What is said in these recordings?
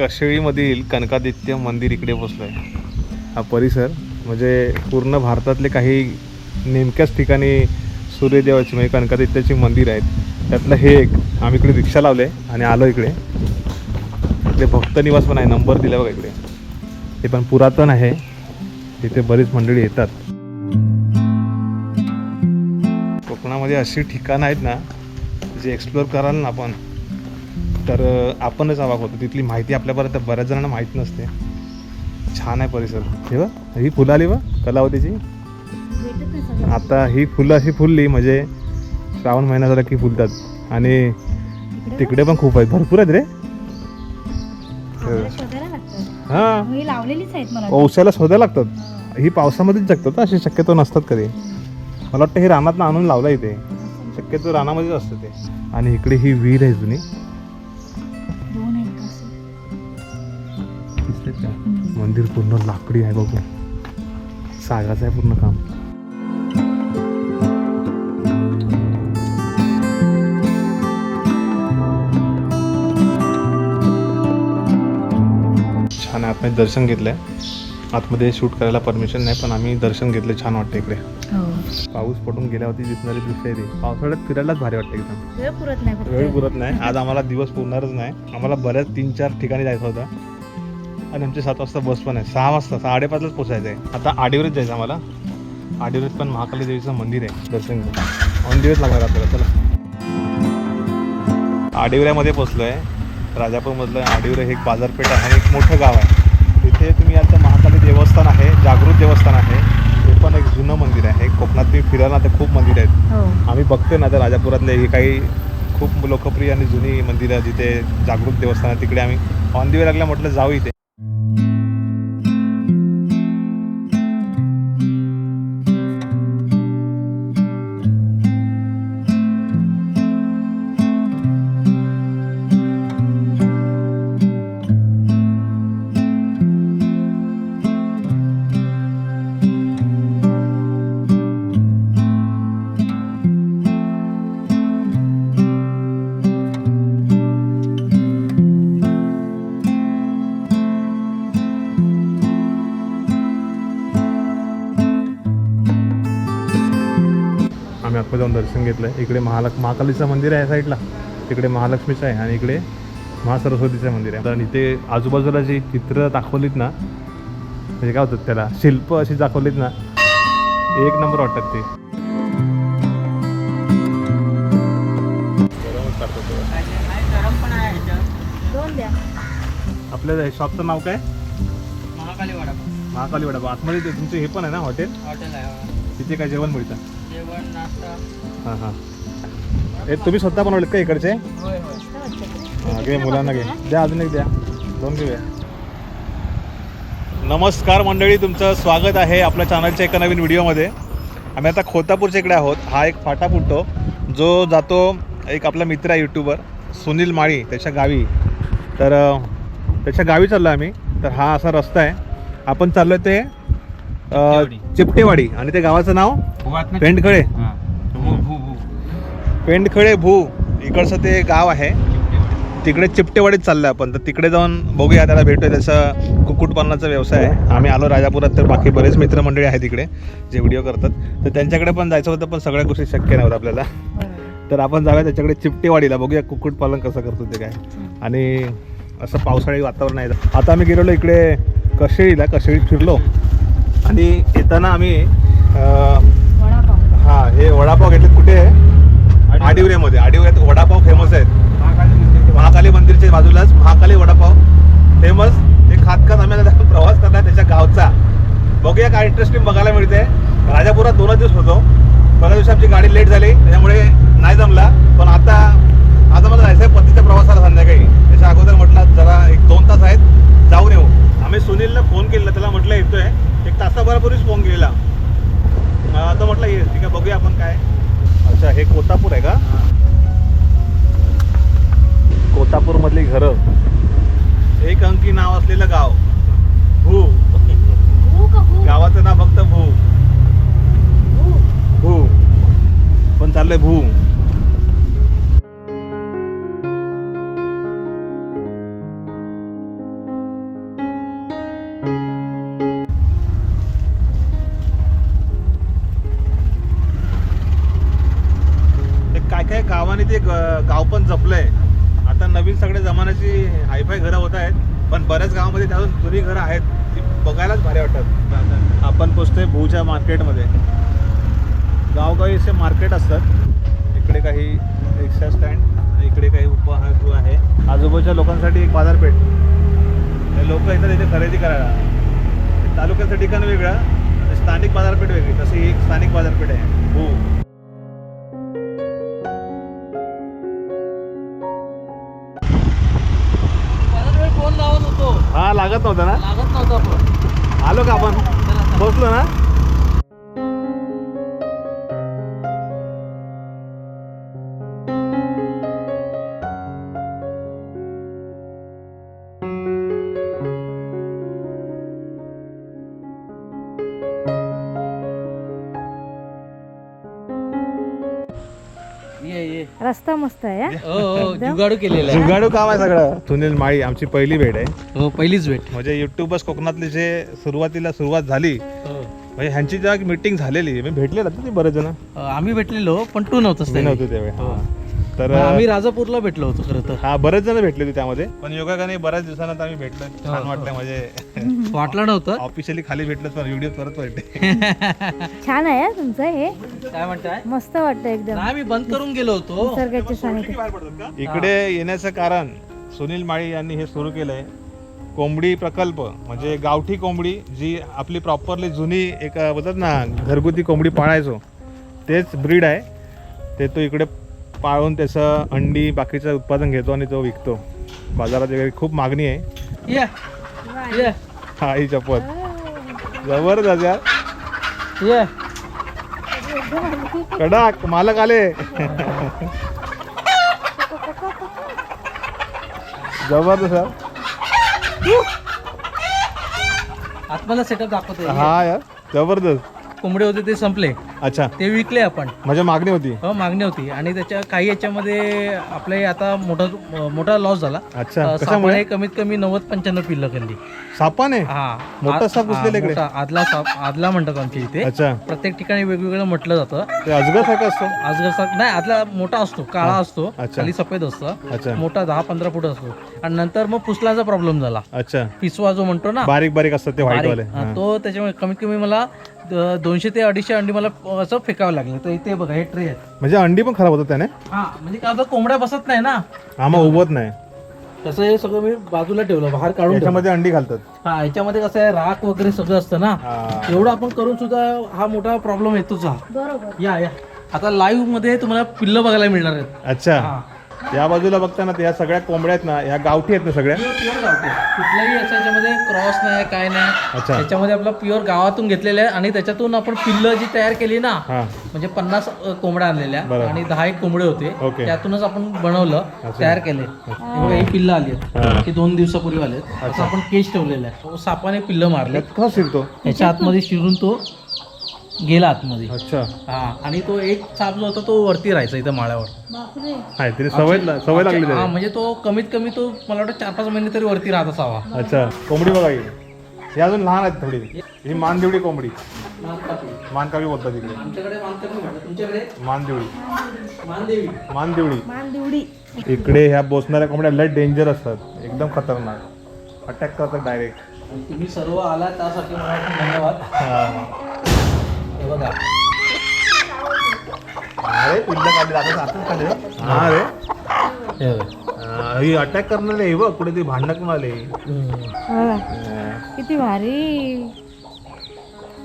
कशेळीमधील कनकादित्य मंदिर इकडे बसलो आहे हा परिसर म्हणजे पूर्ण भारतातले काही नेमक्याच ठिकाणी सूर्यदेवाची म्हणजे कनकादित्याची मंदिर आहेत. त्यातलं हे एक आम्ही इकडे रिक्षा लावले आणि आलो इकडे. इकडे भक्त निवास पण आहे नंबर दिला बघा इकडे. हे पण पुरातन आहे. तिथे बरीच मंडळी येतात. कोकणामध्ये अशी ठिकाणं आहेत ना जे एक्सप्लोअर कराल ना आपण तर आपणच अवाक होतो तिथली माहिती आपल्यापर्यंत बऱ्याच जणांना माहीत नसते. छान आहे परिसर. हे बघ ही फुलं आली बघ कलावतीची. आता ही फुलं अशी फुलली म्हणजे श्रावण महिना झाला की फुलतात. आणि तिकडे पण खूप आहेत. भरपूर आहेत रे. हां. औषधाला शोधायला लागतात. हा. पावसामध्येच जगतात अशी शक्यतो नसतात कधी. मला वाटतं हे रानात आणून लावलं इथे शक्यतो रानामध्येच असतं ते. आणि इकडे ही विहीर आहे जुनी. दिसते का मंदिर पूर्ण लाकडी आहे बघू सागाचं आहे पूर्ण काम. छान आहे आतमध्ये दर्शन घेतलंय. आतमध्ये शूट करायला परमिशन नाही पण आम्ही दर्शन घेतले छान वाटतं इकडे. हो. पाऊस पडून गेल्यावरती दिसणारी दृश्य आहे ती. पावसाळ्यात फिरायलाच भारी वाटतं एकदम. वेळ पुरत नाही फक्त. वेळ पुरत नाही. आज आम्हाला दिवस पुरणारच नाही. आम्हाला बऱ्याच तीन चार ठिकाणी जायचं होतं. आणि आमची सात वाजता बस पण आहे. सहा वाजता साडेपाचलाच पोचायचं आहे आता आडिवरच जायचं आम्हाला. आडिवरीत पण महाकाली देवीचं मंदिर आहे. दर्शन घेऊन. ऑन दिवस लागणार आपल्याला. चला. आडिवऱ्यामध्ये पोचलो आहे राजापूरमधलं आडिवरे हे एक बाजारपेठ आहे आणि एक मोठं गाव आहे. तिथे तुम्ही आता महाकाली देवस्थान आहे जागृत देवस्थान आहे. ते पण एक जुनं मंदिर आहे. कोकणात तुम्ही फिरायला तर खूप मंदिर आहेत. हो. आम्ही बघतोय ना त्या राजापुरातले हे काही खूप लोकप्रिय आणि जुनी मंदिरं जिथे जागरूक देवस्थान आहे तिकडे आम्ही ऑन दिवे लागल्या म्हटलं जाऊ इथे. दर्शन घेतलंय. इकडे महालक् महाकालीचं मंदिर आहे साईडला. तिकडे महालक्ष्मीचं आहे आणि इकडे महासरस्वतीचं मंदिर आहे. आणि इथे आजूबाजूला जी चित्र दाखवलीत ना म्हणजे काय होतात त्याला शिल्प अशी दाखवलीत ना एक नंबर वाटतात ते. आपल्या शॉपचं नाव काय? महाकाली वडापाव महाकाली वडापाव आतमध्ये तुमचं हे पण आहे ना हॉटेल? हॉटेल आहे तिथे काय जेवण मिळतं? जेवण नाश्ता. हां हां. हे तुम्ही स्वतः बनवलेत का इकडचे? होय होय. हा, घे मुलांना घे. द्या अजून एक द्या. दोन घेऊया. नमस्कार मंडळी तुमचं स्वागत आहे आपल्या चॅनलच्या एका नवीन व्हिडिओमध्ये. आम्ही आता खोतापूरच्या इकडे आहोत. हा एक फाटा फुटतो जो जातो एक आपला मित्र आहे यूट्यूबर सुनील माळी त्याच्या गावी. तर त्याच्या गावी चाललो आम्ही. तर हा असा रस्ता आहे. आपण चाललो ते अं, चिपटेवाडी. आणि ते गावाचं नाव? पेंडखळे. हां. भू भू भू. पेंडखळे भू. इकडचं ते गाव आहे. तिकडे चिपटेवाडीत चाललं आपण. तर तिकडे जाऊन बघूया त्याला भेटूया. त्याचा कुक्कुटपालनाचा व्यवसाय आहे. आम्ही आलो राजापुरात तर बाकी बरेच मित्रमंडळी आहेत तिकडे जे व्हिडिओ करतात. तर त्यांच्याकडे पण जायचं होतं पण सगळ्या गोष्टी शक्य नव्हतं आपल्याला. तर आपण जाऊया त्याच्याकडे चिपटेवाडीला. बघूया कुक्कुटपालन कसं करतो ते काय. आणि असं पावसाळी वातावरण आहे. आता आम्ही गेलेलो इकडे कशेळीला कशेळीत फिरलो. आणि येताना आम्ही हा हे वडापाव घेतले कुठे? आहे आडिवऱ्यामध्ये आडिवऱ्यात वडापाव फेमस आहेत. महाकाली मंदिर महाकाली मंदिरच्या बाजूलाच महाकाली वडापाव फेमस ते खात खात आम्ही आता प्रवास करणार त्याच्या गावचा. बघूया काय इंटरेस्टिंग बघायला मिळते राजापुरात दोनच दिवस होतो. पहिल्या दिवशी आमची गाडी लेट झाली. त्याच्यामुळे नाही जमला. पण आता आता मला जायचं आहे पतीच्या प्रवासाला संध्याकाळी. त्याच्या अगोदर म्हटलं जरा एक दोन तास आहेत जाऊन येऊ आम्ही सुनीलला फोन केला त्याला म्हटलं येतोय एक तासाभरापूर्वीच फोन केलेला अं, आता म्हटलं ये ठीक आहे बघूया आपण काय. अच्छा हे कोतापूर आहे का? कोतापूरमधली घरं. एक अंकी नाव असलेलं गाव. भू. भू का भू? गावाचं नाव फक्त भू. भू. भू. पण चाललंय भू. आणि ते गाव पण जपलंय. आता नवीन सगळ्या जमान्याची हायफाय घरं होत आहेत पण बऱ्याच गावामध्ये त्या जुनी घरं आहेत ती बघायलाच भारी वाटतात. आपण पोचतोय भूच्या मार्केटमध्ये. गावगावी असे मार्केट असतात. इकडे काही रिक्षा स्टँड इकडे काही उपहारगृह आहे. आजूबाजूच्या लोकांसाठी एक बाजारपेठ. लोक येतात इथे खरेदी करायला. तालुक्याचं ठिकाण वेगळं स्थानिक बाजारपेठ वेगळी. तशी एक स्थानिक बाजारपेठ आहे. हो. लागत नव्हता ना? लागत नव्हता आलो का आपण. पोचलो ना? रस्ता मस्त आहे हा? हो जुगाडू केलेला आहे. जुगाडू काम आहे सगळं. सुनील माळी आमची पहिली भेट आहे. हो पहिलीच भेट. म्हणजे युट्यूबर्स कोकणातली जे सुरुवातीला सुरुवात झाली हो. म्हणजे ह्यांची जेव्हा मीटिंग झालेली मी भेटले ना ते बरेच जण. अ, आम्ही भेटलेलो पण तू नव्हतंस मी त्यावेळी. नव्हतो त्यावेळी हो. तर आम्ही राजापूरला भेटलो होतो खरं तर. हा बरेच जण भेटले होते त्यामध्ये. पण योगाने बऱ्याच दिवसानंतर आम्ही भेटलो. छान वाटलं म्हणजे वाटलं नव्हतं. ऑफिशियली खाली भेटलं पण व्हिडिओ परत वाटते छान आहे हा तुमचं हे. काय म्हणताय? मस्त वाटतं एकदम. नाही मी बंद करून गेलो होतो. निसर्गाच्या सानिध्यात. इकडे येण्याचं कारण सुनील माळी यांनी हे सुरू केलंय. कोंबडी प्रकल्प म्हणजे गावठी कोंबडी जी आपली प्रॉपरली जुनी एक बोलतात ना घरगुती कोंबडी पाळायचो तेच ब्रीड आहे. ते तो इकडे पाळून त्याचं अंडी बाकीचं उत्पादन घेतो आणि तो विकतो. बाजारात वगैरे खूप मागणी आहे. ये. ये. हा ही चपत जबरदस्त यार. ये. कडक मालक आले. जबरदस्त यार. आत्माला सेटअप दाखवतो हा यार जबरदस्त. कोंबडे होते ते संपले. अच्छा. ते विकले आपण. म्हणजे मागणी होती. हो मागणी होती. आणि त्याच्या काही याच्यामध्ये आपले आता मोठा मोठा लॉस झाला. अच्छा. अ, कशामुळे? सापाने कमीत कमी नव्वद पंच्याण्णव पिल्लं खाल्ली. सापाने? हा. मोठा साप हा, घुसलेला इकडे? मोठा, आदला साप आदला म्हणतात आमच्या इथे. अच्छा. प्रत्येक ठिकाणी वेगवेगळं म्हटलं जातं. ते अजगर सारखं असतो? आजगर साप नाही आदला मोठा असतो काळा असतो अच्छा. खाली सफेद असतं. अच्छा. मोठा दहा पंधरा फूट असतो. आणि नंतर मग पुसलाचा प्रॉब्लेम झाला. अच्छा. पिसवा जो म्हणतो ना बारीक बारीक असतात ते व्हाईट वाले. बारीक. हा, तो त्याच्यामुळे कमीत कमी मला दोनशे ते अडीचशे अंडी मला असं फेकावं लागले. तर इथे बघा हे ट्रे आहेत. म्हणजे अंडी पण खराब होतात त्याने? हा म्हणजे काय होतं, कोंबड्या बसत नाही ना. हा मग उभत नाही. तसं हे सगळं मी बाजूला ठेवलं बाहेर काढून ठेवलं. याच्यामध्ये अंडी घालतात. हा याच्यामध्ये कसं आहे राख वगैरे सगळं असतं ना. हा. एवढं आपण करून सुद्धा हा मोठा प्रॉब्लेम येतोच हा. बरोबर. या या. आता लाईव्हमध्ये तुम्हाला पिल्लं बघायला मिळणार आहेत. अच्छा. हा. या बाजूला बघताना त्या सगळ्या कोंबड्या आहेत ना ह्या गावठी आहेत ना सगळ्या? प्युअर गावठी कुठल्याही असं याच्यामध्ये क्रॉस नाही काय नाही. अच्छा. त्याच्यामध्ये आपला प्युअर गावातून घेतलेलं आहे आणि त्याच्यातून आपण पिल्लं जी तयार केली ना हा. म्हणजे पन्नास अ, कोंबड्या आणलेल्या बरं. आणि दहा एक कोंबडे होते. त्यातूनच आपण बनवलं तयार केले. हे. बघा, ही पिल्लं आली हा. आहेत दोन दिवसापूर्वी आले असं आपण केज ठेवलेलं आहे. तो सापाने पिल्लं मारले. कसा शिरतो? त्याच्या आतमध्ये शिरून तो गेला आतमध्ये. अच्छा. हा आणि तो एक साप जो होता तो वरती राहायचा इथं माळ्यावर. बापरे. हाय तरी सवय सवय लागली हा त्याला म्हणजे तो कमीत कमी तो मला वाटतं चार पाच महिने तरी वरती राहत असावा. अच्छा कोंबडी बघा ही ही अजून लहान आहेत थोडी. ही मानदेवडी कोंबडी. मानकावी बोलतात इकडे. आमच्याकडे तुमच्याकडे? मानदेवडी. मानदेवी. मानदेवडी. मान दिवडी इकडे ह्या बोसणाऱ्या कोंबड्या लय डेंजर असतात. एकदम खतरनाक. अटॅक करतात डायरेक्ट तुम्ही सर्व आला त्यासाठी मला धन्यवाद. हे. बघा. अरे पिल्लं काढली आता सातच काढले हा? रे. हे बघा. हा, ही अटॅक करणारे हे बघ कुठे ती भांडण आले. बघा, किती भारी.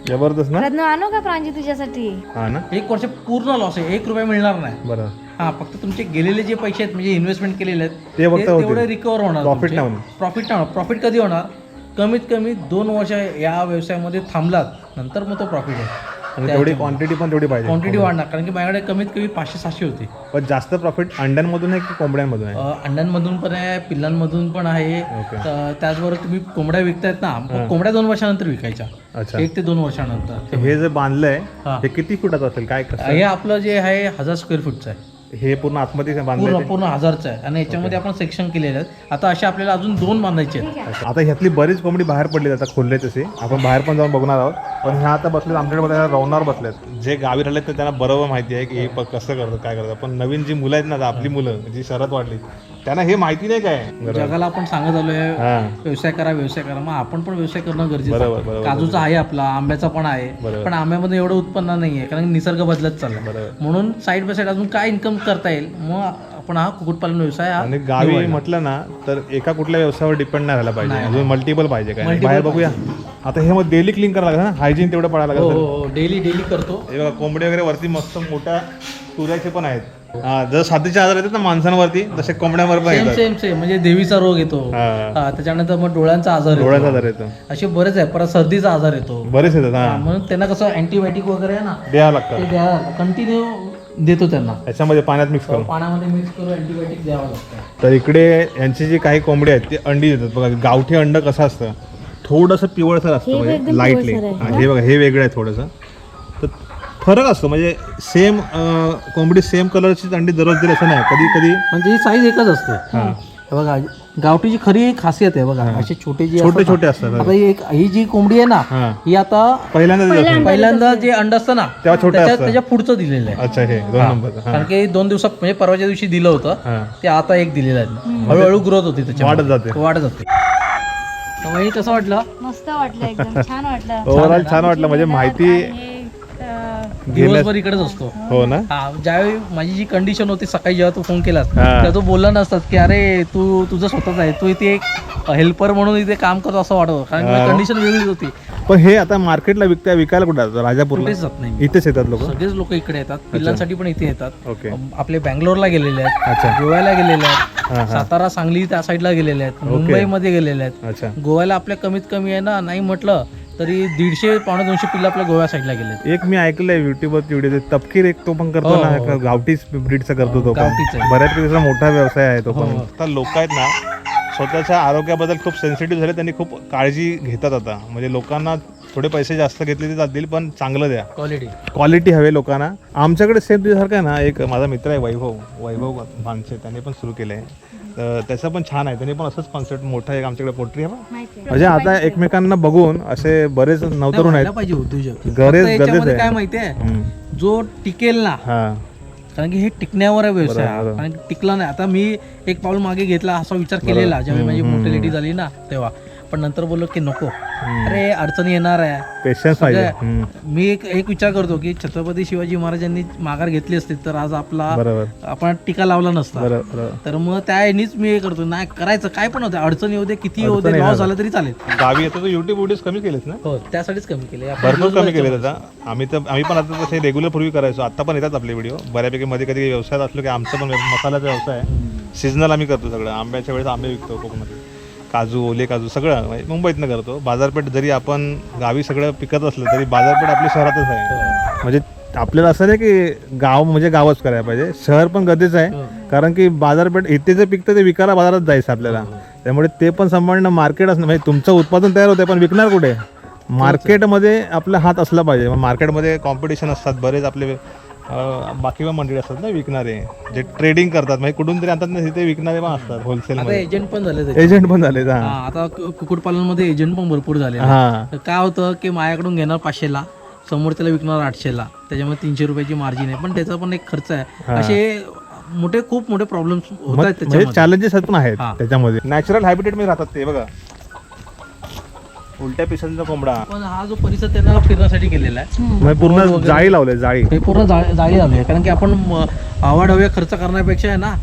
जबरदस्त ना? रत्न आणू का प्रांजी तुझ्यासाठी? हा ना? एक वर्ष पूर्ण लॉस आहे एक रुपया मिळणार नाही. बरं. हा फक्त तुमचे गेलेले जे पैसे आहेत म्हणजे इन्व्हेस्टमेंट केलेले आहेत ते फक्त होतील. तेवढे रिकवर होणार Profit नाही होणार. प्रॉफिट नाही प्रॉफिट कधी होणार? कमीत कमी दोन वर्ष या व्यवसायामध्ये थांबलात नंतर मग तो प्रॉफिट आहे तेवढी क्वांटिटी पण तेवढी पाहिजे. क्वांटिटी वाढणार कारण की माझ्याकडे कमीत कमी पाचशे सहाशे होते. पण जास्त प्रॉफिट अंड्यांमधून आहे की कोंबड्यांमधून आहे? अंड्यांमधून पण आहे पिल्लांमधून पण आहे. त्याचबरोबर तुम्ही कोंबड्या विकतायत ना कोंबड्या दोन वर्षानंतर विकायच्या. एक ते दोन वर्षानंतर. हे जे बांधलंय हा. हे किती फुटाचं असेल? काय हे आपलं जे आहे हजार स्क्वेअर फूटचं आहे. हे पूर्ण आतमध्ये बांधलंय पूर्ण पूर्ण हजारचं आहे. आणि याच्यामध्ये आपण सेक्शन केलेले आहेत आता असे आपल्याला अजून दोन बांधायचे आहेत. ते? आता ह्यातली बरीच कोंबडी बाहेर पडली आता खोलले तसे आपण बाहेर पण जाऊन बघणार आहोत. पण ह्या आता बसलेत आमच्याकडे बघा रवणावर बसलेत. जे गावी राहिले तर त्यांना बरोबर माहिती आहे की हे प- कसं करतात काय करतात. पण नवीन जी मुलं आहेत ना आता आपली मुलं जी शरद वाढली त्यांना हे माहिती नाही काय? जगाला आपण सांगत आलोय व्यवसाय करा व्यवसाय करा. मग आपण पण व्यवसाय करणं गरजेचं काजूचा आहे आपला आंब्याचा पण आहे. पण आंब्यामध्ये एवढं उत्पन्न नाही आहे कारण निसर्ग बदलत चालला म्हणून साईड बाय साईड अजून काय इन्कम करता येईल? मग आपण हा कुक्कुटपालन व्यवसाय आणि गावी म्हटलं ना तर एका कुठल्या व्यवसायावर डिपेंड नाही राहायला पाहिजे. अजून मल्टिपल पाहिजे काय बाहेर बघूया. आता हे मग डेली क्लीन करायला लागेल ना? हायजीन तेवढं पडायला हो लागेल हो. डेली डेली करतो. बघा कोंबडी वगैरे वरती मस्त मोठ्या तुऱ्याचे पण आहेत. हा जर साथीचे आजार येतात ना माणसांवरती तसे कोंबड्यांवर पण सेम येतात. सेम सेम म्हणजे देवीचा रोग येतो. हा. हा, त्याच्यानंतर मग डोळ्यांचा आजार येतो. डोळ्याचा आजार येतो. असे बरेच आहे परत सर्दीचा आजार येतो. बरेच येतात हा, हा म्हणून त्यांना कसं अँटीबायोटिक वगैरे आहे ना द्यावं लागतं. ते द्या. कंटिन्यू देतो त्यांना. याच्यामध्ये पाण्यात मिक्स करून. पाण्यामध्ये मिक्स करून अँटीबायोटिक द्यावं लागतं. तर इकडे यांची जी काही कोंबडी आहेत ते अंडी देतात. बघा गावठी अंड कसं असतं? थोडंसं पिवळसर असतं हे म्हणजे लाईटली. हे बघा हे वेगळं आहे थोडंसं. फरक असतो. म्हणजे सेम कोंबडी सेम कलरचीच अंडी दररोज दिली असं नाही. कधी कधी म्हणजे ही साईज एकच असते. हा. बघा गावठीची खरी खासियत आहे बघा असे छोटे जे छोटे असतात छोटे असतात ना, आता ही एक ही जी कोंबडी आहे ना हा. आता पहिल्यांदा. पहिल्यांदा जे अंड असतं ना तेव्हा छोटं त्याच्या पुढचं दिलेलं आहे. अच्छा हे दोन नंबर. हा. कारण की दोन दिवसात म्हणजे परवाच्या दिवशी दिलं होतं. हा. ते आता एक दिलेलं आहे. हळूहळू ग्रोथ होती त्याच्या वाढत जाते. वाढत जाते. कसं वाटलं? मस्त वाटलं एकदम छान वाटलं. ओव्हरऑल छान वाटलं. म्हणजे माहिती दिवसभर इकडेच असतो. हो ना? हा ज्यावेळी माझी जी कंडिशन होती सकाळी जेव्हा तू फोन केलास. तेव्हा तू बोलला नसतात की अरे तू तुझं स्वतःच आहे तू इथे एक हेल्पर म्हणून इथे काम करतो असं वाटत होतं. कारण कंडिशन वेगळीच होती. पण हे आता मार्केटला विकता विकायला कुठं जातं? राजापूरला? कुठेच जात नाही. इथेच येतात लोक? सगळेच लोक इकडे येतात. पिल्लांसाठी पण इथे येतात. ओके. अम, आपले बँगलोरला गेलेले आहेत. गोव्याला गेलेले हा, आहेत. हा. सातारा सांगली त्या साईडला गेलेले आहेत. मुंबईमध्ये गेलेले आहेत. अच्छा. गोव्याला आपल्या कमीत कमी आहे ना नाही म्हटलं तरी दीडशे पावणे दोनशे पिल्लं आपल्या गोव्या साईडला गेलेत. एक मी ऐकलंय युट्यूबवरती व्हिडिओ तपकीर एक तो पण करतो हो, ना हो. का गावठी ब्रीडचा करतो तो पण. त्याचा मोठा व्यवसाय आहे तो पण. हो. आता लोक आहेत ना स्वतःच्या आरोग्याबद्दल खूप सेन्सिटिव्ह झाले त्यांनी खूप काळजी घेतात आता. म्हणजे लोकांना थोडे पैसे जास्त घेतले ते जातील पण चांगलं द्या. क्वालिटी क्वालिटी हवे लोकांना. आमच्याकडे सेम तुझ्यासारखं आहे ना एक माझा मित्र आहे वैभव वैभव भानसे त्याने पण सुरू केलं आहे तर त्याचं पण छान आहे त्यांनी पण असंच कॉन्सेप्ट मोठा एक आमच्याकडे पोल्ट्री आहे बा. आहे. म्हणजे आता एकमेकांना बघून असे बरेच नवतरुण आहेत. व्हायला पाहिजे उद्योजक गरज- याच्यामध्ये गरजेचं आहे. काय माहितीये हम्म. जो टिकेल ना हा. कारण की हे टिकण्यावर आहे व्यवसाय. कारण की टिकला नाही. आता मी एक पाऊल मागे घेतला असा विचार केलेला ज्यावेळी माझी मोटिलिटी झाली ना तेव्हा. पण नंतर बोललो की नको. अरे अडचणी येणार आहे. पेशन्स पाहिजे. सगळं- हम्म. मी एक एक विचार करतो की छत्रपती शिवाजी महाराजांनी माघार घेतली असती तर आज आपला बरोबर. आपण टीका लावला नसता. बरोबर बरोबर. तर मग त्या ह्यानीच मी हे करतो. नाही करायचं काय पण होतं. अडचणी होते किती येऊ दे लॉस झाला तरी चालेल. गावी येतो तर युट्यूब व्हिडिओज कमी केलेस ना? हो त्यासाठीच कमी केले. आपण भरपूर कमी केले त्याचा आम्ही तर आम्ही पण आता तसे रेग्युलर पूर्वी करायचो. आता पण येतात आपले व्हिडिओ बऱ्यापैकी मध्ये कधी व्यवसायात असलो की आमचा पण मसाल्याचा व्यवसाय आहे. सीझनल आम्ही करतो सगळं. आंब्याच्या वेळेस आंबे विकतो कोकणात काजू ओले काजू सगळं म्हणजे मुंबईतनं करतो. बाजारपेठ जरी आपण गावी सगळं पिकत असलं तरी बाजारपेठ आपली शहरातच आहे. म्हणजे आपल्याला असं नाही की गाव म्हणजे गावच करायला पाहिजे. शहर पण गरजेचं आहे. कारण की बाजारपेठ इथे जे पिकतं ते विकायला बाजारात जायचं आपल्याला. त्यामुळे ते पण सांभाळणं मार्केट असणं म्हणजे तुमचं उत्पादन तयार होतं पण विकणार कुठे? मार्केटमध्ये आपला हात असला पाहिजे. मार्केटमध्ये कॉम्पिटिशन असतात. बरेच आपले बाकी पण मंडळी असतात ना विकणारे जे ट्रेडिंग करतात म्हणजे कुठून तरी आणतात ना तिथे विकणारे पण असतात आता होलसेलमध्ये एजंट पण झाले त्याचे. एजंट पण झाले हा. आता कु- कुक्कुटपालनमध्ये एजंट पण भरपूर झाले हा. तर काय होतं की माझ्याकडून घेणार पाचशेला समोर त्याला विकणार आठशेला त्याच्यामध्ये तीनशे रुपयाची मार्जिन आहे. पण त्याचा पण एक खर्च आहे. असे मोठे खूप मोठे प्रॉब्लेम होत आहेत म्हणजे त्याच्यामध्ये. चॅलेंजेस पण आहेत हा. त्याच्यामध्ये. नॅचरल हॅबिटेटमध्ये राहतात ते बघा. उलट्या पिसांचा कोंबडा. पण हा जो परिसर त्यांना फिरण्यासाठी केलेला आहे म्हणजे पूर्ण जाळी लावले जाळी. हे पूर्ण जाळी लावली आहे कारण की आपण आवाढव्य खर्च करण्यापेक्षा आहे ना.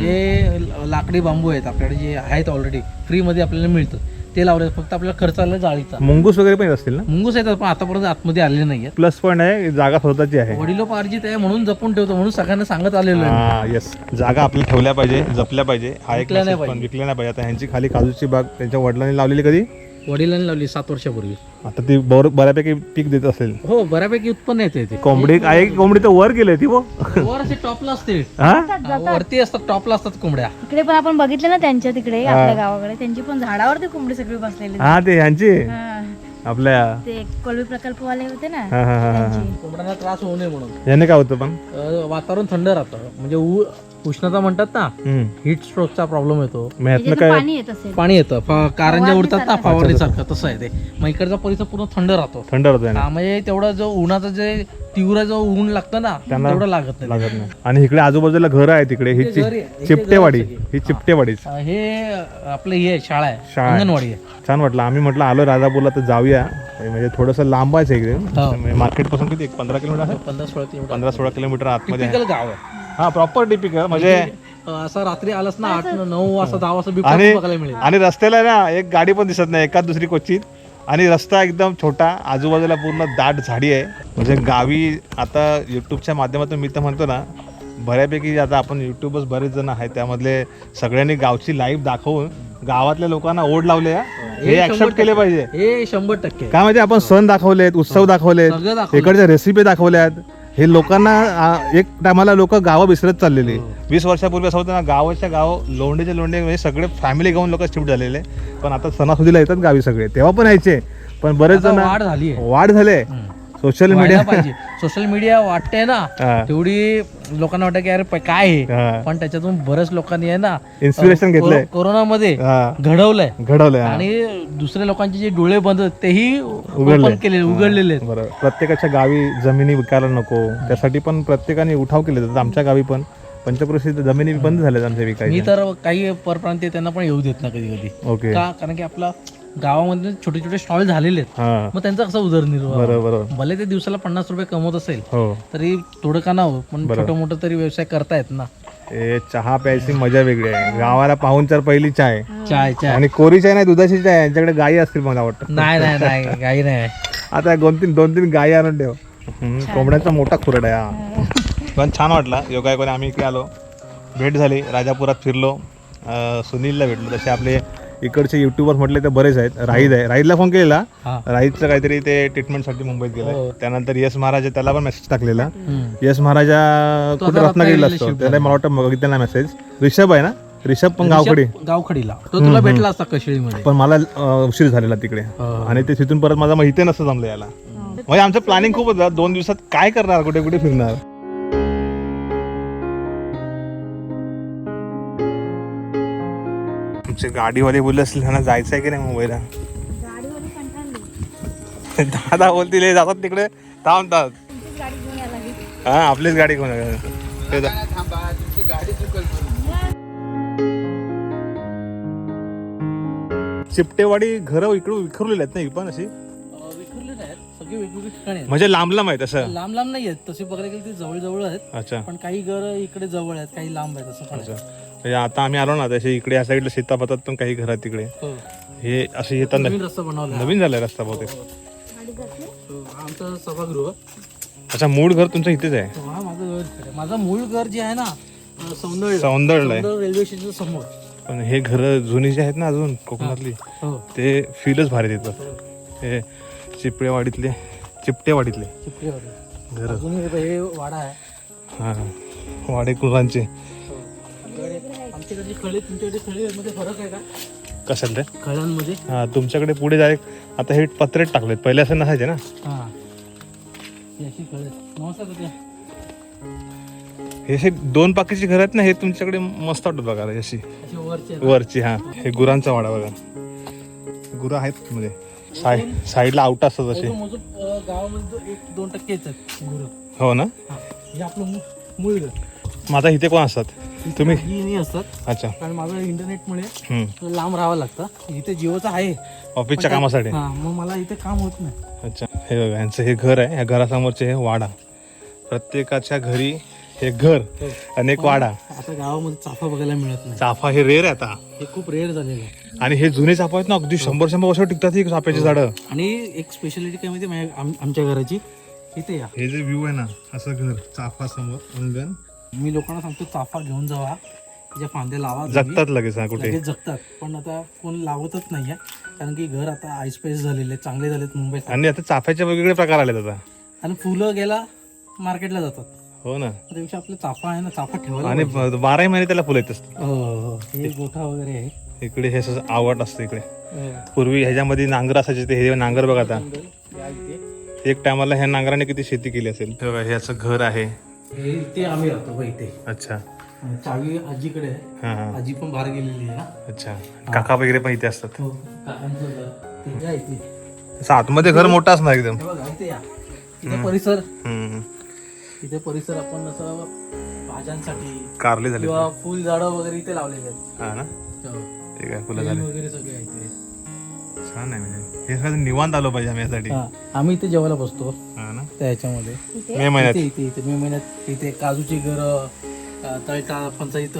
जे ल- लाकडी बांबू आहेत आपल्याकडे जे आहेत ऑलरेडी फ्रीमध्ये आपल्याला मिळतं. ते लावले फक्त आपल्याला खर्च आला जाळीचा. मुंगूस वगैरे पण असतील ना? मुंगूस येतात पण आतापर्यंत आतमध्ये आलेले नाही प्लस पॉईंट आहे जागा स्वतःची आहे. वडिलोपार्जित आहे म्हणून जपून ठेवतो म्हणून सगळ्यांना सांगत आलेलो आहे हा येस जागा आपल्या ठेवल्या पाहिजे जपल्या पाहिजे. हा एक विकल्या नाही message पण विकल्या नाही पाहिजे. आता ह्यांची खाली काजूची बाग त्यांच्या वडिलांनी लावलेली कधी? वडिलांनी लावली सात वर्षापूर्वी. आता ती बर बऱ्यापैकी पीक देत असेल. हो बऱ्यापैकी उत्पन्न येते ते. कोंबडी आहे की कोंबडी तर वर गेले ती वो वर असे टॉपला असते हा? हा, वरती असतात टॉपला असतात कोंबड्या. इकडे पण आपण बघितलं ना त्यांच्या तिकडे आपल्या गावाकडे. त्यांची पण झाडावरती कोंबडी सगळी बसलेली. हा ते ह्यांची? हा. आपल्या. ते कोळवी प्रकल्पवाले होते ना हा हा हा हा. त्यांची. कोंबड्यांना त्रास होऊ नये म्हणून. याने काय होतं पण? अं, वातावरण थंड राहतं. म्हणजे ऊ उष्णता म्हणतात ना हम्म. हीट स्ट्रोकचा प्रॉब्लेम येतो. मग काय? पाणी येत असेल. पाणी येतं. फ- कारंजा उडतात ना फवारणीसारखं. तसं आहे ते. मग इकडचा परिसर पूर्ण थंड राहतो. थंड होतं हा, म्हणजे तेवढं जो उन्हाचं जे तीव्र जो ऊन लागतं ना त्यांना तेवढं लागत नाही. लागत नाही. आणि इकडे आजूबाजूला घर आहे तिकडे ही घर आहे. चिपटेवाडी. घर आहे सगळी. ही चिपटेवाडीच. अं, हे आपलं हे आहे, शाळा आहे. शाळा आहे. अंगणवाडी आहे. छान वाटलं. आम्ही म्हटलं आलो राजापूरला तर जाऊया. म्हणजे थोडंसं लांब आहे इकडे. हो. मार्केटपासून किती? एक पंधरा किलोमीटर आहे? पंधरा सोळा किलोमीटर. पंधरा सोळा किलोमीटर आतमध्ये आहे. टिपिकल गाव आहे. हा प्रॉपर टिपिकल म्हणजे अं, असं रात्री आलास ना आठ नऊ वाजता दहा वाजता बिबट्या बघायला मिळेल. आणि रस्त्याला ना एक गाडी पण दिसत नाही एकाच दुसरी क्वचित आणि रस्ता एकदम छोटा आजूबाजूला पूर्ण दाट झाडी आहे. म्हणजे गावी आता युट्यूबच्या माध्यमातून मी तर म्हणतो ना बऱ्यापैकी आता आपण युट्यूबच बरेच जण आहेत त्यामधले सगळ्यांनी गावची लाईव्ह दाखवून गावातल्या लोकांना ओढ लावले हा. हे ऍक्सेप्ट केले पाहिजे. हे शंभर टक्के. काय म्हणजे आपण सण दाखवलेत उत्सव दाखवलेत सगळं दाखवलं इकडच्या रेसिपी दाखवल्यात. हे लोकांना आ, एक टायमाला लोक गावं विसरत चाललेली. वीस वर्षापूर्वी असं होतं ना गावाच्या गाव लोंढेचे लोंढे म्हणजे सगळे फॅमिली घेऊन लोक शिफ्ट झालेले. पण आता सणासुदीला येतात गावी सगळे. तेव्हा पण यायचे. पण बरेच जण वाढ झाली आहे वाढ झाले सोशल मीडिया पाहिजे. सोशल मीडिया वाटते ना. तेवढी लोकांना वाटतं की अरे काय हे हा. पण त्याच्यातून बरेच लोकांनी आहे ना इन्स्पिरेशन घेतलंय. कोरोनामध्ये घडवलंय. घडवलंय. आणि दुसऱ्या लोकांचे जे डोळे बंद तेही उघडले. केले उघडलेले प्रत्येकाच्या गावी जमिनी विकायला नको. त्यासाठी पण प्रत्येकाने उठाव केले जातात आमच्या गावी पण. पंचक्रोशी जमिनी बंद झाल्यात आमच्या मी विकायच्या तर काही परप्रांतीय त्यांना पण येऊ देत ना कधी कधी ओके. का? कारण की आपला गावामध्ये छोटे छोटे स्टॉल झालेले आहेत. हा. मग त्यांचा कसा उदरनिर्वाह? बरोबर. बरोबर भले ते दिवसाला पन्नास रुपये कमवत असेल हो. तरी थोडं का ना हो पण छोटं मोठं तरी व्यवसाय करतायत ना. हे चहा प्यायची मजा वेगळी आहे. गावाला पाहून चार पहिली चाय. चाय चाय. आणि कोरी चाय नाही दुधाची चाय आहे. यांच्याकडे गायी असतील मला वाटतं. नाही नाही नाही. काही नाही आता दोन तीन दोन तीन गायी आणून ठेव. हम्म, कोंबड्यांचा मोठा खुरड आहे. हा. पण छान वाटला. योगायोगाने आम्ही इकडे आलो. भेट झाली. राजापुरात फिरलो. सुनीलला भेटलो. तसे आपले इकडचे युट्यूबर म्हटले तर बरेच आहेत. राहीद आहे. राहीदला फोन केलेला. हा. राहीदचं काहीतरी ते ट्रीटमेंटसाठी मुंबईत गेलं हो. त्यानंतर यश महाराज त्याला पण मेसेज टाकलेला. यश महाराजा कुठे रत्नागिरीला असतो? त्याला मला वाटतं बघितलं ना मेसेज रिषभ आहे ना? रिषभ पण गावकडे गावखडीला. तो तुला भेटला असता कशिळीमध्ये पण मला उशीर झालेला तिकडे. हो. आणि ते तिथून परत माझा मग इथे नसतं जमलं याला. म्हणजे आमचं प्लॅनिंग खूप होतं. दोन दिवसात काय करणार? कुठे कुठे फिरणार? आमचे गाडीवाले बोलले असले ना जायचं आहे की नाही मुंबईला? दादा बोलतील "हे जातात तिकडे थांबतात गाडी घेऊन हा आपलीच गाडी जा. चिपटेवाडी घरं इकडून विखरलेली आहेत ना ही पण अशी? म्हणजे लांब लांब आहेत असं? लांब लांब नाही आहेत. तसे बघायला गेले ते जवळ जवळ आहेत. अच्छा. पण काही घर इकडे जवळ आहेत काही लांब आहेत असं म्हणजे आता आम्ही आलो ना तसे इकडे या साईडला शेतापातात पण काही घरात तिकडे. हो. हे असे येतात नवीन रस्ता बनवला. नवीन झालाय रस्ता बहुतेक. जाते हो, आमचं सभागृह. अच्छा मूळ घर तुमचं इथेच आहे? हा माझं घर इकडे आहे. माझं मूळ घर जे आहे ना अं, आहे. सौंदर्य रेल्वे स्टेशन समोर. पण हे घर जुनी जी आहेत ना अजून कोकणातली हो ते फीलच भारी देतात हे. चिपळेवाडीतले चिपटेवाडीतले चिपळीवाडी. घर. अजून हे- हे वाडा आहे. हा वाडेकुरांचे हो. खळे तुमच्याकडे खळे मध्ये फरक आहे का? खळ्यांमध्ये हा तुमच्याकडे पुढे जाय आता हे पत्रेट टाकलेत. पहिले असं नसायचे ना? हा. ही अशी खळे. नमस्कार तात्या. हे असे दोन पाकीची घर आहेत ना हे तुमच्याकडे मस्त वाटत बघायला अशी. अशी वरची हा. हे गुरांचा वाडा बघा. गुरं आहेत मध्ये. साई साईडला आउट असतात असे. तो मोजून, अं, गावामध्ये तो एक दोन टक्के येतात गुरं. हो ना? हा. हे आपलं मू- मूळ घर. माझा इथे कोण असतात? तुम्ही? ही नाही असतात. अच्छा. कारण माझं इंटरनेटमुळे हम्म. लांब राहावं लागतं. इथे जिओचं आहे. ऑफिसच्या कामासाठी. हा मग मला इथे काम होत नाही. अच्छा. हे बघा यांचं हे घर आहे. ह्या घरासमोरचे हे वाडा. प्रत्येकाच्या घरी हे घर आणि एक वाडा. आता गावामध्ये चाफा बघायला मिळत नाही. चाफा हे रेर आहे आता. हे खूप रेअर झालेलं आहे. आणि हे जुने चाफा आहेत ना अगदी शंभर शंभर वर्ष टिकतात ही चाफ्याची झाडं. आणि एक स्पेशालिटी काय माहिती आमच्या घराची. इथे या. हे जे व्ह्यू आहे ना असं घर चाफा समोर अंगण मी लोकांना सांगतो चाफा घेऊन जावा. त्याच्या फांद्या लावा. जगतात लगेच हा कुठे? लगेच जगतात. पण आता कोण लावतच नाहीये. कारण की घर आता आईस्पेस झालेले चांगले झालेत मुंबईत आणि आता चाफ्याचे वेगवेगळे प्रकार आलेत आता. आणि फुलं गेला मार्केटला जातात. हो ना. त्यापेक्षा आपलं चाफा आहे ना चाफा ठेवायला आणि. बाराही महिने त्याला फुलं येत असतात. हो हो, हो गोठा वगैरे आहे. इकडे हे असं आवड असतं इकडे. हो. पूर्वी ह्याच्यामध्ये नांगर असायचे ते हे नांगर बघ आता. या इथे. एक टायमाला ह्या नांगराने किती शेती केली असेल. हे बघा हे असं घर आहे. हे इथे आम्ही राहतो इथे अच्छा. चावी आजीकडे आहे. हा हा. आजी पण बाहेर गेलेली आहे ना. अच्छा. काका वगैरे पण इथे असतात. हो काकांचं घर. तिथे आहे ते. असं आतमध्ये घर मोठं असणार एकदम. हे बघा इथे या. इथे परिसर. हम्म. इथे परिसर आपण असं भाज्यांसाठी कारले झाले किंवा फुल झाडं वगैरे इथे लावलेले आहेत. हा ना? हो. ठीक आहे फुलं वगैरे सगळे आहे इथे छान आहे म्हणजे. हे सगळं निवांत आलो पाहिजे आम्ही यासाठी. हा आम्ही इथे जेवायला बसतो. हा ना? त्या ह्याच्यामध्ये मे महिन्यात. इथे इथे इथे मे महिन्यात. इथे काजूची घर तळता पंचायत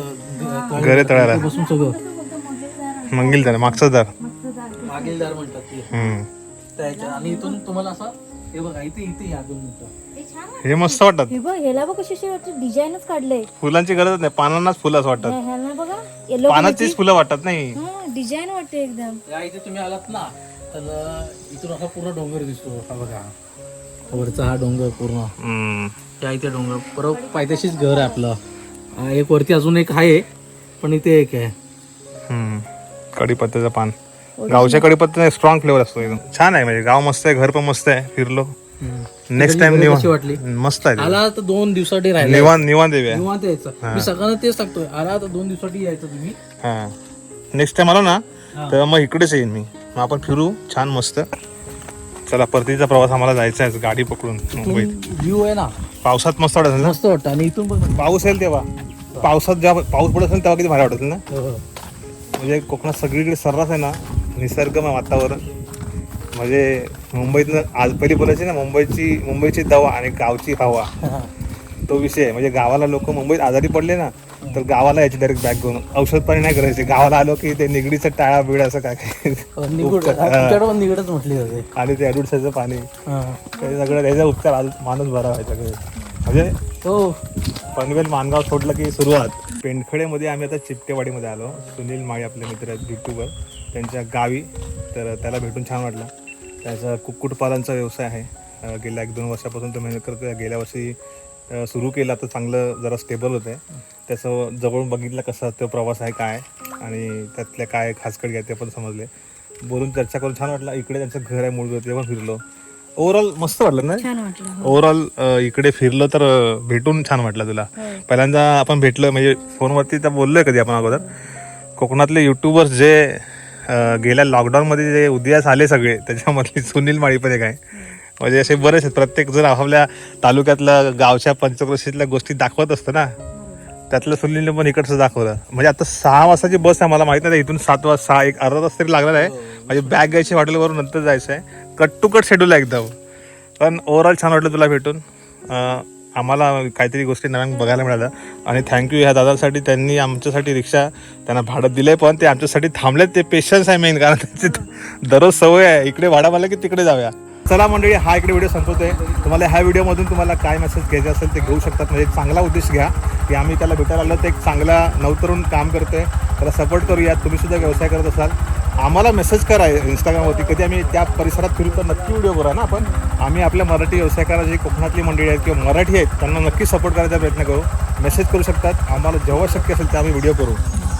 घरे तळायला. बसून सगळं. मंगील मागचं दार. मागीलदार म्हणतात ते. हम्म. त्या ह्याच्या आणि इथून तुम्हाला असं हे बघा इथे इथे या दोन मिनिटं. ते छान वाटतं. हे मस्त वाटतात. हे बघ ह्याला बघ कशी वाटतं डिझाईनच काढलंय. फुलांची गरज नाही पानांनाच फुलं असं वाटतात. ह्याला बघा येलो पानाचीच फुलं वाटतात नाही. डिझाईन वाटते एकदम. या इथे तुम्ही आलात ना तर इथून असा पूर्ण डोंगर दिसतो हा बघा. वरचा हा डोंगर पूर्ण. हम्म. या इथे डोंगर परत पायथ्याशीच घर आहे आपलं. हा, एक वरती अजून एक आहे पण इथे एक आहे. हम्म. कढीपत्त्याचं पान. गावच्या कढीपत्त्याचा स्ट्रॉंग फ्लेवर असतो एकदम. छान आहे म्हणजे गाव मस्त आहे घर पण मस्त आहे फिरलो. नेक्स्ट टाइम कशी वाटली? निवांत मस्त आहे आला तर दोन दिवसासाठी राहिला. निवांत निवांत निवांत यायचं. मी सगळ्यांना तेच सांगतोय आला तर दोन दिवसासाठी यायचं तुम्ही. हा. नेक्स्ट टाइम आलो ना. तेव्हा मग इकडेच येईन मी. मग आपण फिरू छान मस्त. चला परतीचा प्रवास आम्हाला जायचा आहे गाडी पकडून मुंबईत. व्ह्यू आहे ना. पावसात मस्त वाटत असेल ना? मस्त वाटतं. आणि इथून पण पाऊस येईल तेव्हा. पावसात जेव्हा पाऊस पडत असेल तेव्हा किती भारी वाटत असेल ना? हो, हो. म्हणजे कोकणात सगळीकडे सर्रास आहे ना निसर्गमय वातावरण. म्हणजे मुंबईतनं आज पहिली बोलायची ना मुंबईची मुंबईची दवा आणि गावची हवा. तो विषय आहे. म्हणजे गावाला लोक मुंबईत आजारी पडले ना तर गावाला यायची डायरेक्ट बॅग घेऊन. औषध पाणी नाही करायचे. गावाला आलो की ते निगडीचं टाळा बिळ असं काय पण निगडच म्हटली जाते आणि ते अडुडसाचं पाणी. हा. ते सगळं त्याचा उपचार माणूस बरा व्हायचा म्हणजे हो. पनवेल मानगाव सोडलं की सुरुवात. पेंडखडेमध्ये आम्ही आता चिपटेवाडीमध्ये आलो. सुनील माळी आपले मित्र आहेत युट्यूबर. त्यांच्या गावी. तर त्याला भेटून छान वाटलं. त्याचा कुक्कुटपालनचा व्यवसाय आहे. गेल्या एक दोन वर्षापासून तो मेहनत करतो गेल्या वर्षी सुरू केला तर चांगलं जरा स्टेबल होतं त्याचं जवळून बघितलं कसं तो प्रवास आहे काय आणि त्यातल्या काय खासकडी आहे ते पण समजले. बोलून चर्चा करून छान वाटलं. इकडे त्यांचं घर आहे मूळ ते पण फिरलो. ओव्हरऑल मस्त वाटलं ना? ओव्हरऑल इकडे फिरलं तर भेटून छान वाटलं तुला. होय. पहिल्यांदा आपण भेटलं म्हणजे फोनवरती तर बोललोय कधी आपण अगोदर. कोकणातले युट्यूबर्स जे गेल्या लॉकडाऊनमध्ये जे उदयास आले सगळे त्याच्यामधली सुनील माळी पण एक आहे. म्हणजे असे बरेच आहेत. प्रत्येक जण आपापल्या तालुक्यातल्या गावच्या पंचक्रोशीतल्या गोष्टी दाखवत असतं ना. त्यातलं सुनीलने पण इकडचं दाखवलं. म्हणजे आता सहा वाजताची बस आहे मला माहीत नाही इथून सात वाजता सहा एक अर्धा तास तरी लागणार आहे. म्हणजे बॅग घ्यायची हॉटेलवरून नंतर जायचं आहे कट टू कट शेड्यूल आहे एकदम. पण ओव्हरऑल छान वाटलं तुला भेटून. आम्हाला काहीतरी गोष्टी नव्यान बघायला मिळाल्या. आणि थँक्यू ह्या दादासाठी त्यांनी आमच्यासाठी रिक्षा त्यांना भाडं दिलंय पण ते आमच्यासाठी थांबलेत. ते पेशन्स आहे मेन कारण त्यांची दररोज सवय आहे. इकडे भाडा मला की तिकडे जाऊया. चला मंडळी हा इकडे व्हिडिओ संपवतोय. तुम्हाला ह्या व्हिडिओमधून तुम्हाला काय मेसेज घ्यायचे असेल ते घेऊ शकतात. म्हणजे एक चांगला उद्देश घ्या. की आम्ही त्याला भेटायला आलो तर एक चांगला नवतरून काम करतोय. त्याला सपोर्ट करूया तुम्ही सुद्धा व्यवसाय करत असाल. आम्हाला मेसेज करा इंस्टाग्रामवरती कधी आम्ही त्या परिसरात फिरू तर नक्की व्हिडिओ करा ना आपण. आम्ही आपल्या मराठी व्यवसायकारा जी कोकणातली मंडळी आहेत किंवा मराठी आहेत त्यांना नक्की सपोर्ट करायचा प्रयत्न करू. मेसेज करू शकतात. आम्हाला जेव्हा शक्य असेल ते आम्ही व्हिडिओ करू.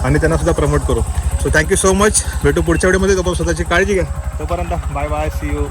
आणि त्यांना सुद्धा प्रमोट करू. सो थँक्यू सो मच भेटू पुढच्या व्हिडिओमध्ये तोपर्यंत स्वतःची काळजी घ्या. तोपर्यंत बाय बाय सी यू